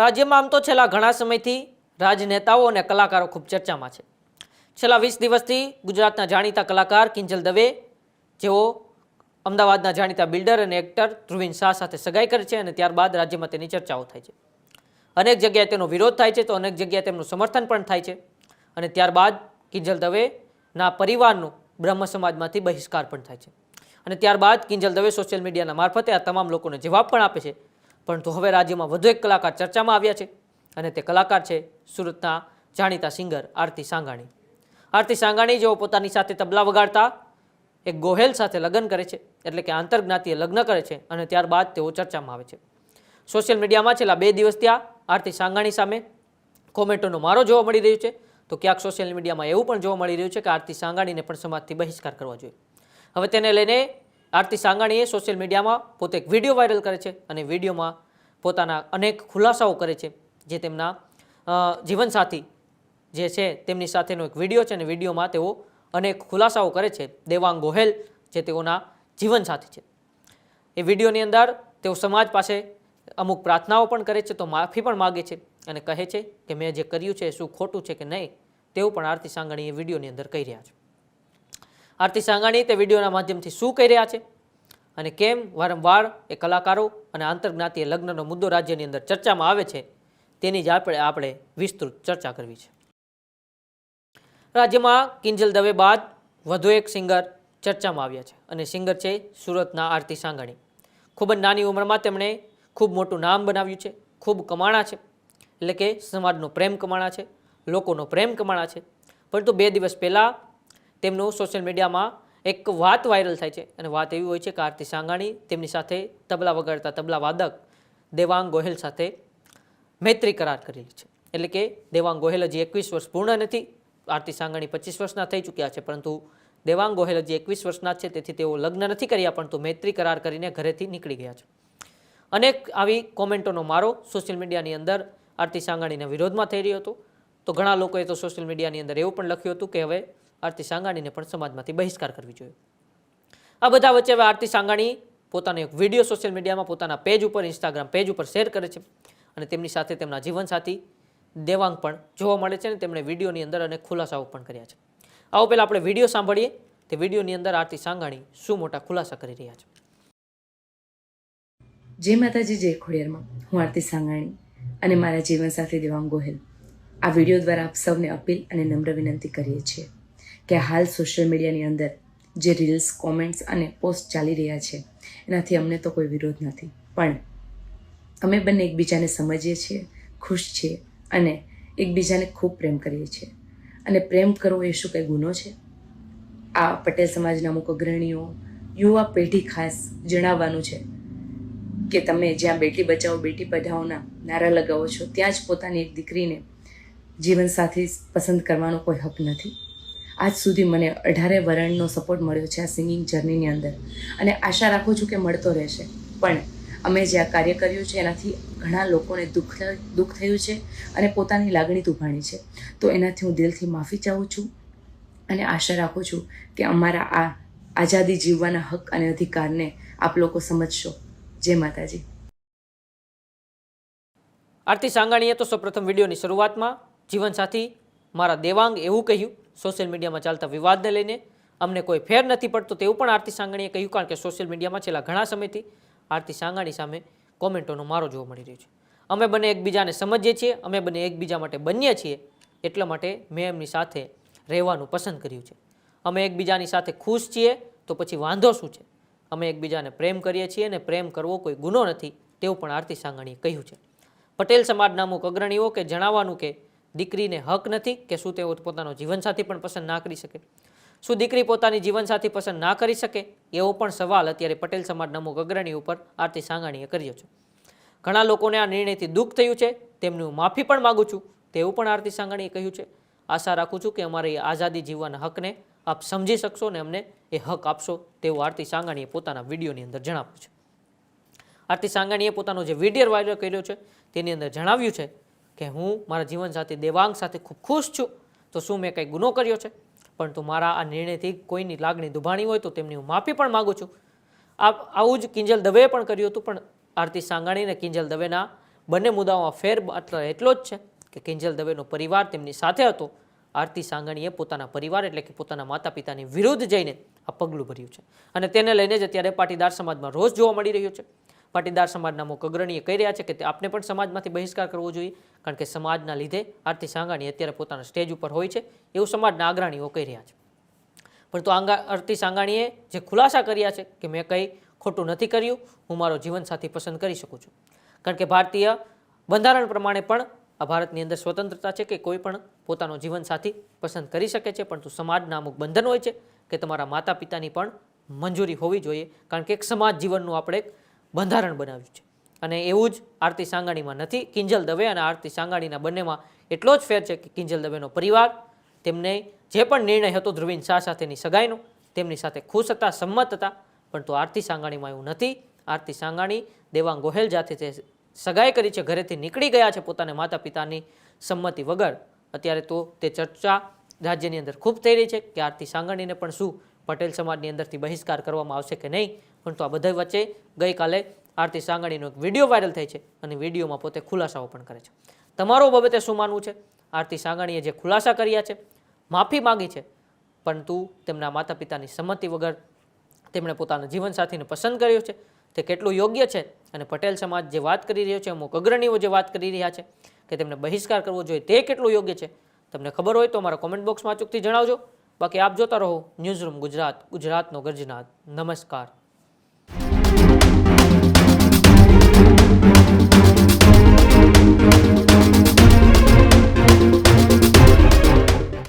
રાજ્યમાં આમ તો છેલ્લા ઘણા સમયથી રાજનેતાઓ અને કલાકારો ખૂબ ચર્ચામાં છે. છેલ્લા વીસ દિવસથી ગુજરાતના જાણીતા કલાકાર કિંજલ દવે, જેઓ અમદાવાદના જાણીતા બિલ્ડર અને એક્ટર ધ્રુવીન શાહ સાથે સગાઈ કરે છે અને ત્યારબાદ રાજ્યમાં તેની ચર્ચાઓ થાય છે. અનેક જગ્યાએ તેનો વિરોધ થાય છે તો અનેક જગ્યાએ તેમનું સમર્થન પણ થાય છે. અને ત્યારબાદ કિંજલ દવેના પરિવારનો બ્રહ્મ સમાજમાંથી બહિષ્કાર પણ થાય છે. અને ત્યારબાદ કિંજલ દવે સોશિયલ મીડિયાના મારફતે આ તમામ લોકોને જવાબ પણ આપે છે. પરંતુ હવે રાજ્યમાં વધુ એક કલાકાર ચર્ચામાં આવ્યા છે અને તે કલાકાર છે સુરતના જાણીતા સિંગર આરતી સાંગાણી. આરતી સાંગાણી જેઓ પોતાની સાથે તબલા વગાડતા, એક ગોહેલ સાથે લગ્ન કરે છે, એટલે કે આંતરજ્ઞાતીય લગ્ન કરે છે અને ત્યારબાદ તેઓ ચર્ચામાં આવે છે. સોશિયલ મીડિયામાં છેલ્લા બે દિવસ ત્યાં આરતી સાંગાણી સામે કોમેન્ટોનો મારો જોવા મળી રહ્યો છે. તો ક્યાંક સોશિયલ મીડિયામાં એવું પણ જોવા મળી રહ્યું છે કે આરતી સાંગાણીને પણ સમાજથી બહિષ્કાર કરવા જોઈએ. હવે તેને લઈને આરતી સાંગાણીએ સોશિયલ મીડિયામાં પોતે એક વીડિયો વાયરલ કરે છે અને વિડીયોમાં પોતાના અનેક ખુલાસાઓ કરે છે જે તેમના જીવનસાથી જે છે તેમની સાથેનો એક વીડિયો છે અને વિડીયોમાં તેઓ અનેક ખુલાસાઓ કરે છે. દેવાંગ ગોહેલ જે તેઓના જીવનસાથી છે. એ વિડીયોની અંદર તેઓ સમાજ પાસે અમુક પ્રાર્થનાઓ પણ કરે છે તો માફી પણ માગે છે અને કહે છે કે મેં જે કર્યું છે શું ખોટું છે કે નહીં તેવું પણ આરતી સાંગાણી વિડીયોની અંદર કહી રહ્યા છે. આરતી સાંગાણી તે વિડીયોના માધ્યમથી શું કહી રહ્યા છે? અને કેમ વારંવાર એ કલાકારો અને આંતરજ્ઞાતીય લગ્નનો મુદ્દો રાજ્યની અંદર ચર્ચામાં આવે છે, તેની જ આપણે આપણે વિસ્તૃત ચર્ચા કરવી છે. રાજ્યમાં કિંજલ દવે બાદ વધુ એક સિંગર ચર્ચામાં આવ્યા છે અને સિંગર છે સુરતના આરતી સાંગાણી. ખૂબ જ નાની ઉંમરમાં તેમણે ખૂબ મોટું નામ બનાવ્યું છે, ખૂબ કમાણા છે, એટલે કે સમાજનો પ્રેમ કમાણા છે, લોકોનો પ્રેમ કમાણા છે. પરંતુ બે દિવસ પહેલાં તેમનું સોશિયલ મીડિયામાં એક વાત વાયરલ થાય છે. અને વાત એવી હોય છે કે આરતી સાંગાણી તેમની સાથે તબલા વગાડતા તબલા વાદક દેવાંગ ગોહેલ સાથે મૈત્રી કરાર કરેલી છે. એટલે કે દેવાંગ ગોહેલ હજી એકવીસ વર્ષ પૂર્ણ નથી. આરતી સાંગાણી પચીસ વર્ષના થઈ ચૂક્યા છે. પરંતુ દેવાંગ ગોહેલ હજી એકવીસ વર્ષના છે. તેથી તેઓ લગ્ન નથી કર્યા, પરંતુ મૈત્રી કરાર કરીને ઘરેથી નીકળી ગયા છે. અનેક આવી કોમેન્ટોનો મારો સોશિયલ મીડિયાની અંદર આરતી સાંગાણીના વિરોધમાં થઈ રહ્યો હતો. તો ઘણા લોકોએ તો સોશિયલ મીડિયાની અંદર એવું પણ લખ્યું હતું કે હવે આરતી સાંગાણીને પણ સમાજમાંથી બહિષ્કાર કરવી જોઈએ. આ બધા વચ્ચે હવે આરતી સાંગાણી પોતાનો એક વીડિયો સોશિયલ મીડિયામાં પોતાના પેજ ઉપર, ઇન્સ્ટાગ્રામ પેજ ઉપર શેર કરે છે અને તેમની સાથે તેમના જીવનસાથી દેવાંગ પણ જોવા મળે છે અને તેમણે વિડીયોની અંદર અને ખુલાસાઓ પણ કર્યા છે. આવો પહેલાં આપણે વીડિયો સાંભળીએ તે વિડીયોની અંદર આરતી સાંગાણી શું મોટા ખુલાસા કરી રહ્યા છે. જય માતાજી, જય ખોડિયારમાં. હું આરતી સાંગાણી અને મારા જીવનસાથી દેવાંગ ગોહેલ. આ વીડિયો દ્વારા આપ સૌને અપીલ અને નમ્ર વિનંતી કરીએ છીએ. કે હાલ સોશિયલ મીડિયાની અંદર જે રીલ્સ કોમેન્ટ્સ અને પોસ્ટ ચાલી રહ્યા છે, એનાથી અમને તો કોઈ વિરોધ નથી. પણ અમે બંને એકબીજાને સમજીએ છીએ, ખુશ છીએ અને એકબીજાને ખૂબ પ્રેમ કરીએ છીએ. અને પ્રેમ કરવો એ શું કંઈ ગુનો છે? આ પટેલ સમાજના અમુક અગ્રણીઓ, યુવા પેઢી ખાસ જણાવવાનું છે કે તમે જ્યાં બેટી બચાવો, બેટી પઢાઓના નારા લગાવો છો, ત્યાં જ પોતાની એક દીકરીને જીવનસાથી પસંદ કરવાનો કોઈ હક નથી. આજ સુધી મને અઢારે વરણનો સપોર્ટ મળ્યો છે આ સિંગિંગ જર્નીની અંદર. અને આશા રાખું છું કે મળતો રહેશે. પણ અમે જે આ કાર્ય કર્યું છે, એનાથી ઘણા લોકોને દુઃખ દુઃખ થયું છે અને પોતાની લાગણી દુભાણી છે. તો એનાથી હું દિલથી માફી ચાહું છું અને આશા રાખું છું કે અમારા આ આઝાદી જીવવાના હક અને અધિકારને આપ લોકો સમજશો. જય માતાજી. આરતી સાંગાણીએ તો સૌપ્રથમ વિડીયોની શરૂઆતમાં જીવનસાથી મારા દેવાંગ એવું કહ્યું સોશિયલ મીડિયામાં ચાલતા વિવાદને લઈને અમને કોઈ ફેર નથી પડતો તેવું પણ આરતી સાંગાણીએ કહ્યું, કારણ કે સોશિયલ મીડિયામાં છેલ્લા ઘણા સમયથી આરતી સાંગાણી સામે કોમેન્ટોનો મારો જોવા મળી રહ્યો છે. અમે બંને એકબીજાને સમજીએ છીએ, અમે બંને એકબીજા માટે બનીએ છીએ, એટલા માટે મેં એમની સાથે રહેવાનું પસંદ કર્યું છે. અમે એકબીજાની સાથે ખુશ છીએ, તો પછી વાંધો શું છે? અમે એકબીજાને પ્રેમ કરીએ છીએ અને પ્રેમ કરવો કોઈ ગુનો નથી, તેવું પણ આરતી સાંગાણીએ કહ્યું છે. પટેલ સમાજના અમુક અગ્રણીઓ કે જણાવવાનું કે દીકરીને હક નથી કે શું તેઓ પોતાનો જીવનસાથી પણ પસંદ ના કરી શકે. શું દીકરી પોતાની જીવનસાથી પસંદ ના કરી શકે? એવો પણ સવાલ અત્યારે પટેલ સમાજના અમુક અગ્રણી ઉપર આરતી સાંગાણીએ કર્યો છે. ઘણા લોકોને આ નિર્ણયથી દુઃખ થયું છે. તેમની હું માફી પણ માગું છું. તેવું પણ આરતી સાંગાણીએ કહ્યું છે. આશા રાખું છું કે અમારી આઝાદી જીવવાના હકને આપ સમજી શકશો ને અમને એ હક આપશો તેવું આરતી સાંગાણીએ પોતાના વિડીયોની અંદર જણાવ્યું છે. આરતી સાંગાણીએ પોતાનો જે વીડિયો વાયરલ કર્યો છે તેની અંદર જણાવ્યું છે કે હું મારા જીવનસાથી દેવાંગ સાથે ખૂબ ખુશ છું, તો શું મેં કંઈ ગુનો કર્યો છે? પરંતુ મારા આ નિર્ણયથી કોઈની લાગણી દુભાણી હોય તો તેમની હું માફી પણ માગું છું. આ આવું જ કિંજલ દવેએ પણ કર્યું હતું, પણ આરતી સાંગાણી અને કિંજલ દવેના બંને મુદ્દાઓમાં ફેર માત્ર એટલો જ છે કે કિંજલ દવેનો પરિવાર તેમની સાથે હતો. આરતી સાંગાણીએ પોતાના પરિવાર એટલે કે પોતાના માતા પિતાની વિરુદ્ધ જઈને આ પગલું ભર્યું છે. અને તેને લઈને જ અત્યારે પાટીદાર સમાજમાં રોષ જોવા મળી રહ્યો છે. પાટીદાર સમાજના અમુક અગ્રણીએ કહી રહ્યા છે કે આપણે પણ સમાજમાંથી બહિષ્કાર કરવો જોઈએ, કારણ કે સમાજના લીધે આરતી સાંગાણી અત્યારે પોતાના સ્ટેજ ઉપર હોય છે, એવું સમાજના અગ્રણીઓ કહી રહ્યા છે. પરંતુ આંગા, આરતી સાંગાણીએ જે ખુલાસા કર્યા છે કે મેં કંઈ ખોટું નથી કર્યું, હું મારો જીવનસાથી પસંદ કરી શકું છું. કારણ કે ભારતીય બંધારણ પ્રમાણે પણ આ ભારતની અંદર સ્વતંત્રતા છે કે કોઈ પણ પોતાનો જીવનસાથી પસંદ કરી શકે છે, પરંતુ સમાજના અમુક બંધન હોય છે કે તમારા માતા પિતાની પણ મંજૂરી હોવી જોઈએ, કારણ કે એક સમાજ જીવનનું આપણે એક બંધારણ બનાવ્યું છે. અને એવું જ આરતી સાંગાણીમાં નથી, કિંજલ દવે અને આરતી સાંગાણીના બંનેમાં એટલો જ ફેર છે કે કિંજલ દવેનો પરિવાર, તેમને જે પણ નિર્ણય હતો ધ્રુવીન શાહ સાથેની સગાઈનો, તેમની સાથે ખુશ હતા, સંમત હતા પણ તો આરતી સાંગાણીમાં એવું નથી. આરતી સાંગાણી દેવાંગ ગોહેલ જાતે તે સગાઈ કરી છે, ઘરેથી નીકળી ગયા છે પોતાના માતા પિતાની સંમતિ વગર. અત્યારે તો તે ચર્ચા રાજ્યની અંદર ખૂબ થઈ રહી છે કે આરતી સાંગાણીને પણ શું પટેલ સમાજની અંદરથી બહિષ્કાર કરવામાં આવશે કે નહીં પરંતુ આ બધા વચ્ચે ગઈકાલે આરતી સાંગાણીનો એક વીડિયો વાયરલ થઈ છે અને વિડીયોમાં પોતે ખુલાસાઓ પણ કરે છે. તમારો બાબતે શું માનવું છે? આરતી સાંગાણીએ જે ખુલાસા કર્યા છે, માફી માંગી છે, પરંતુ તેમના માતા પિતાની સંમતિ વગર તેમણે પોતાના જીવનસાથીને પસંદ કર્યો છે. તે કેટલું યોગ્ય છે? અને પટેલ સમાજ જે વાત કરી રહ્યો છે, અમુક અગ્રણીઓ જે વાત કરી રહ્યા છે કે તેમને બહિષ્કાર કરવો જોઈએ, તે કેટલું યોગ્ય છે? તમને ખબર હોય તો અમારા કોમેન્ટ બોક્સમાં અચૂકથી જણાવજો. બાકી આપ જોતા રહો ન્યૂઝરૂમ ગુજરાત, ગુજરાતનો ગર્જનાથ. નમસ્કાર.